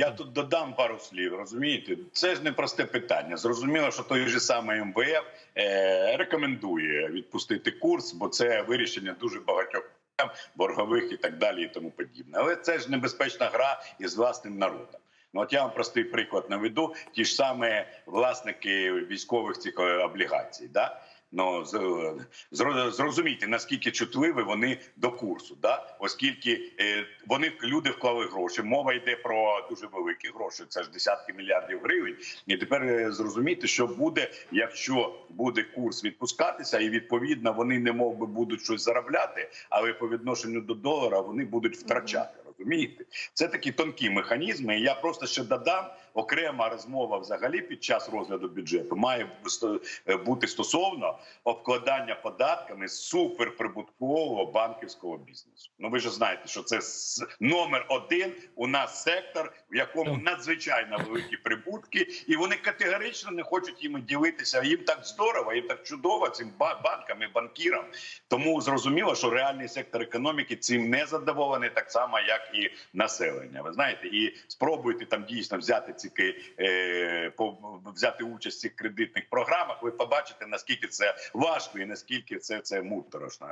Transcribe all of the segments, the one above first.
Я тут додам пару слів. Розумієте, це ж не просте питання. Зрозуміло, що той же самий МВФ е, рекомендує відпустити курс, бо це вирішення дуже багатьох боргових і так далі, і тому подібне. Але це ж небезпечна гра із власним народом. Ну, от я вам простий приклад наведу: ті ж самі власники військових цих е, облігацій. Да? Ну зрозумійте наскільки чутливі вони до курсу, да оскільки е, вони люди вклали гроші. Мова йде про дуже великі гроші. Це ж десятки мільярдів гривень. І тепер е, зрозумійте, що буде, якщо буде курс відпускатися, і відповідно вони не мов би будуть щось заробляти, але по відношенню до долара вони будуть втрачати. Розумієте, це такі тонкі механізми. І я просто ще додам окрема розмова взагалі під час розгляду бюджету має е, бути стосовно обкладання податками суперприбуткового банківського бізнесу. Ну ви ж знаєте, що це номер один у нас сектор, в якому надзвичайно великі прибутки, і вони категорично не хочуть їм ділитися. Їм так здорово, їм так чудово цим ба- банкам і банкірам. Тому зрозуміло, що реальний сектор економіки цим не задоволений, так само як і населення. Ви знаєте, і спробуйте там дійсно взяти ці ки- е, взяти участь в цих кредитних програмах. Ви побачите наскільки це важко і наскільки це, це муторошно.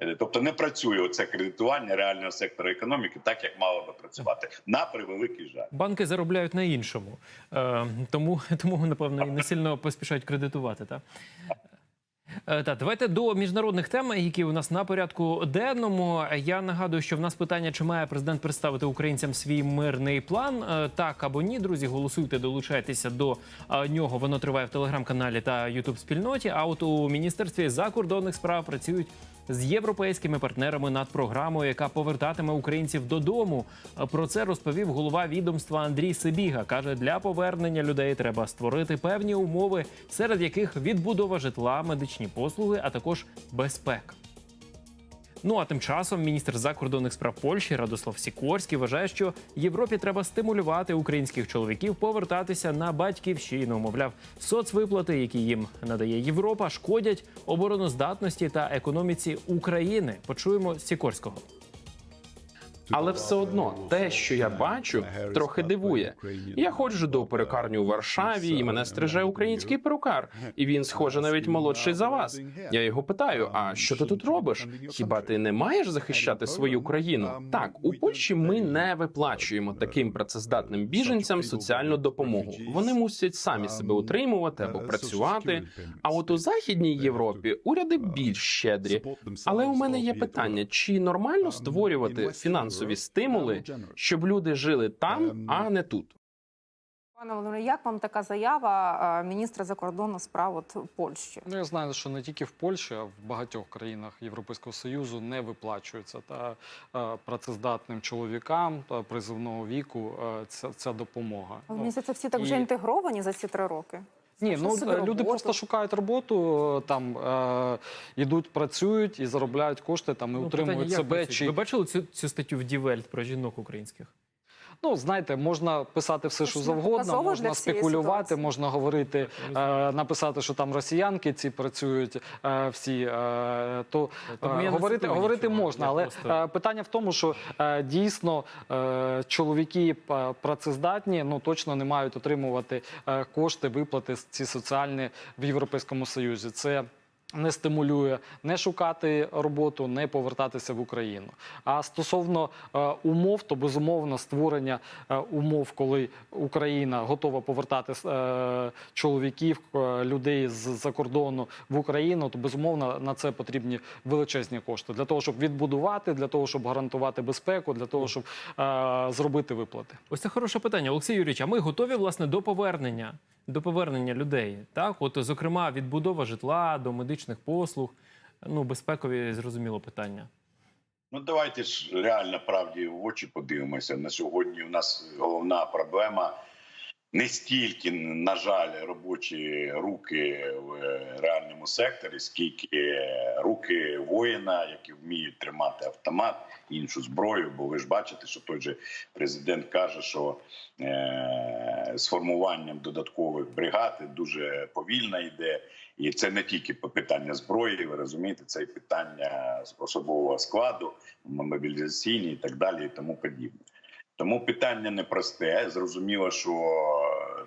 Е, Тобто не працює оце кредитування реального сектору економіки, так як мало би працювати на превеликий жаль. Банки заробляють на іншому, е, тому, тому напевно і не сильно поспішають кредитувати. Та? Е, Та давайте до міжнародних тем, які у нас на порядку денному. Я нагадую, що в нас питання, чи має президент представити українцям свій мирний план. Е, Так або ні, друзі, голосуйте, долучайтеся до е, нього. Воно триває в телеграм-каналі та ютуб спільноті. А от у міністерстві закордонних справ працюють з європейськими партнерами над програмою, яка повертатиме українців додому. Про це розповів голова відомства Андрій Сибіга. каже, для повернення людей треба створити певні умови, серед яких відбудова житла, медичні послуги, а також безпека. Ну а тим часом міністр закордонних справ Польщі Радослав Сікорський вважає, що Європі треба стимулювати українських чоловіків повертатися на батьківщину. Мовляв, соцвиплати, які їм надає Європа, шкодять обороноздатності та економіці України. Почуємо Сікорського. Але все одно те, що я бачу, трохи дивує. Я ходжу до перукарні у Варшаві, і мене стриже український перукар, і він, схоже, навіть молодший за вас. Я його питаю: а що ти тут робиш? Хіба ти не маєш захищати свою країну? Так, у Польщі ми не виплачуємо таким працездатним біженцям соціальну допомогу. Вони мусять самі себе утримувати або працювати. А от у західній Європі уряди більш щедрі. Але у мене є питання: чи нормально створювати фінансові стимули, щоб люди жили там, а не тут? Пане Володимире, як вам така заява е, міністра закордонних справ от Польщі? Ну, я знаю, що не тільки в Польщі, а в багатьох країнах Європейського Союзу не виплачується та е, працездатним чоловікам та призовного віку е, ця, ця допомога. Мені здається, всі так і- вже інтегровані за ці три роки. Ні, ну е, люди роботу. просто шукають роботу, е, там е, ідуть, працюють і заробляють кошти там і Ну, утримують питання, себе. Чи Ви бачили цю, цю статтю в Дівельт про жінок українських? Ну, знаєте, можна писати все, що завгодно, можна спекулювати, ситуації. можна говорити, е, написати, що там росіянки ці працюють е, всі. Е, то е, говорити, говорити нічого, можна, але просто- е, питання в тому, що е, дійсно е, чоловіки е, працездатні ну точно не мають отримувати е, кошти, виплати ці соціальні в Європейському Союзі. Це не стимулює не шукати роботу, не повертатися в Україну. А стосовно е, умов, то безумовно створення е, умов, коли Україна готова повертати е, чоловіків, людей з-за кордону в Україну, то безумовно на це потрібні величезні кошти для того, щоб відбудувати, для того, щоб гарантувати безпеку, для того, щоб зробити виплати. Ось це хороше питання. Олексій Юрійович, а ми готові власне до повернення, до повернення людей. Так, от зокрема, відбудова житла до медичних послуг. Ну, безпекові зрозуміло питання. Ну давайте ж реально правді в очі подивимося. На сьогодні у нас головна проблема не стільки, на жаль, робочі руки в реальному секторі, скільки руки воїна, які вміють тримати автомат, іншу зброю. Бо ви ж бачите, що той же президент каже, що е, з формуванням додаткових бригад дуже повільно йде. І це не тільки питання зброї, ви розумієте, це і питання особового складу, мобілізаційні і так далі, і тому подібне. Тому питання непросте. Зрозуміло, що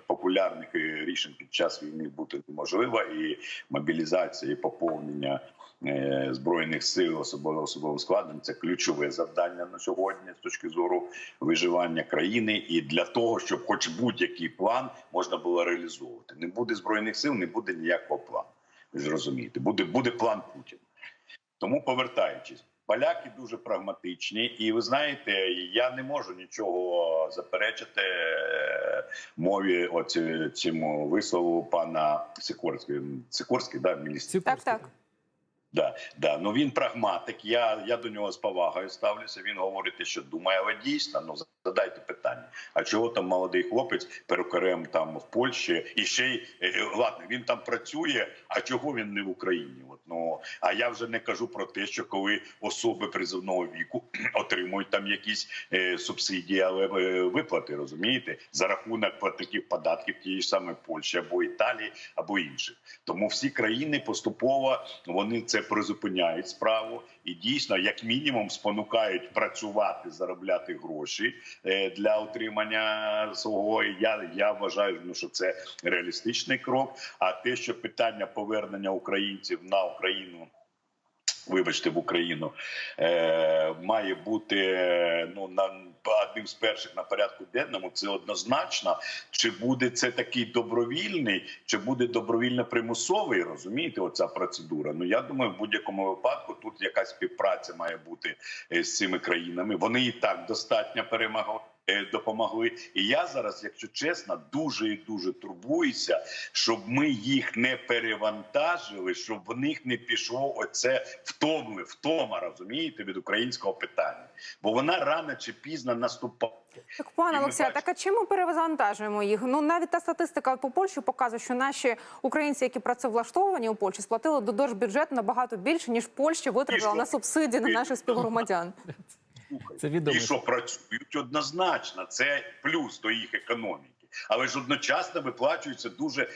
популярних рішень під час війни бути неможливо, і мобілізація, і поповнення е, збройних сил особовим особовим складом це ключове завдання на сьогодні з точки зору виживання країни, і для того, щоб, хоч будь-який план можна було реалізовувати. Не буде збройних сил, не буде ніякого плану. Ви ж розумієте, буде, буде план Путіна. Тому повертаючись. Поляки дуже прагматичні, і ви знаєте, я не можу нічого заперечити е, мові оці, цьому вислову пана Сикорського. Сикорський, да, міністр. Так, так. Да, да. Ну він прагматик. Я, я до нього з повагою ставлюся. Він говорить, те, що думає, але дійсно, ну задайте питання. А чого там молодий хлопець перукарем там в Польщі і ще й е, ладно, він там працює. А чого він не в Україні? От ну а я вже не кажу про те, що коли особи призовного віку отримують там якісь е, субсидії, але е, виплати, розумієте, за рахунок платників податків тієї ж самої Польщі або Італії, або інших. Тому всі країни поступово вони це призупиняють справу і дійсно, як мінімум, спонукають працювати, заробляти гроші е, для отримання свого. Я, я вважаю, ну, що це реалістичний крок. А те, що питання повернення українців на Україну. Вибачте, в Україну е, має бути ну на одним з перших на порядку денному. Це однозначно. Чи буде це такий добровільний, чи буде добровільно примусовий? Розумієте, оця процедура? Ну я думаю, в будь-якому випадку тут якась співпраця має бути е, з цими країнами. Вони і так достатньо перемогли. Е, Допомогли, і я зараз, якщо чесно, дуже і дуже турбуюся, щоб ми їх не перевантажили, щоб в них не пішло оце втомли, втома, розумієте, від українського питання, бо вона рано чи пізно наступає. Так, пане Олексію, так а чим ми перевантажуємо їх? Ну навіть та статистика по Польщі показує, що наші українці, які працевлаштовані у Польщі, сплатили до держбюджету набагато більше, ніж Польща витратила на субсидії на наших співгромадян. Слухай, Це відомо. І що працюють однозначно, це плюс до їх економіки. Але ж одночасно виплачуються дуже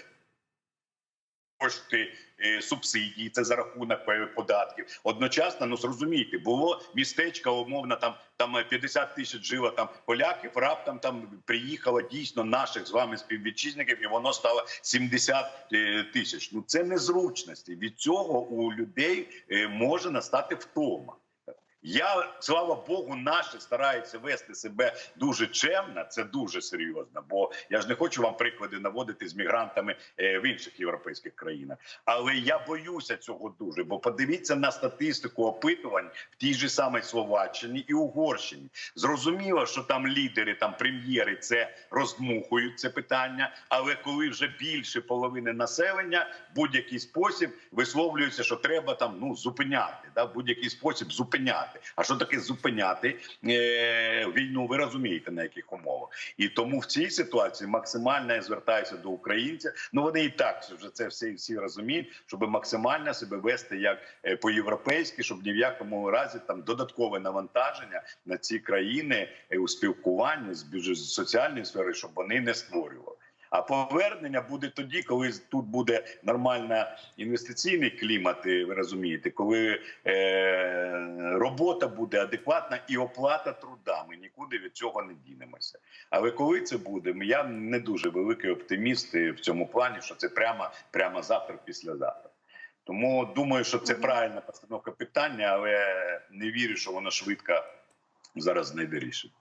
кошти е, субсидії, це за рахунок е, податків. Одночасно, ну зрозумійте, було містечко, умовно, там там е, 50 тисяч жило там поляків, раптом там приїхало дійсно наших з вами співвітчизників, і воно стало 70 е, тисяч. Ну це незручності. Від цього у людей е, може настати втома. Я слава Богу, наші стараються вести себе дуже чемно. Це дуже серйозно. Бо я ж не хочу вам приклади наводити з мігрантами е, в інших європейських країнах. Але я боюся цього дуже. Бо подивіться на статистику опитувань в тій же самій Словаччині і Угорщині. Зрозуміло, що там лідери, там прем'єри це роздмухують це питання. Але коли вже більше половини населення будь-який спосіб висловлюється, що треба там ну зупиняти, да в будь-який спосіб зупиняти. А що таке зупиняти е, війну? Ви розумієте на яких умовах? І тому в цій ситуації максимально я звертаюся до українців. Ну вони і так вже це всі всі розуміють, щоб максимально себе вести як е, по-європейськи, щоб ні в якому разі там додаткове навантаження на ці країни е, у спілкуванні з бюджет соціальної сфери, щоб вони не створювали. А повернення буде тоді, коли тут буде нормальна інвестиційний клімат, ви розумієте, коли е, робота буде адекватна і оплата труда. Ми нікуди від цього не дінемося. Але коли це буде, я не дуже великий оптиміст в цьому плані, що це прямо, прямо завтра, післязавтра. Тому думаю, що це правильна постановка питання, але не вірю, що воно швидко зараз знайде рішення.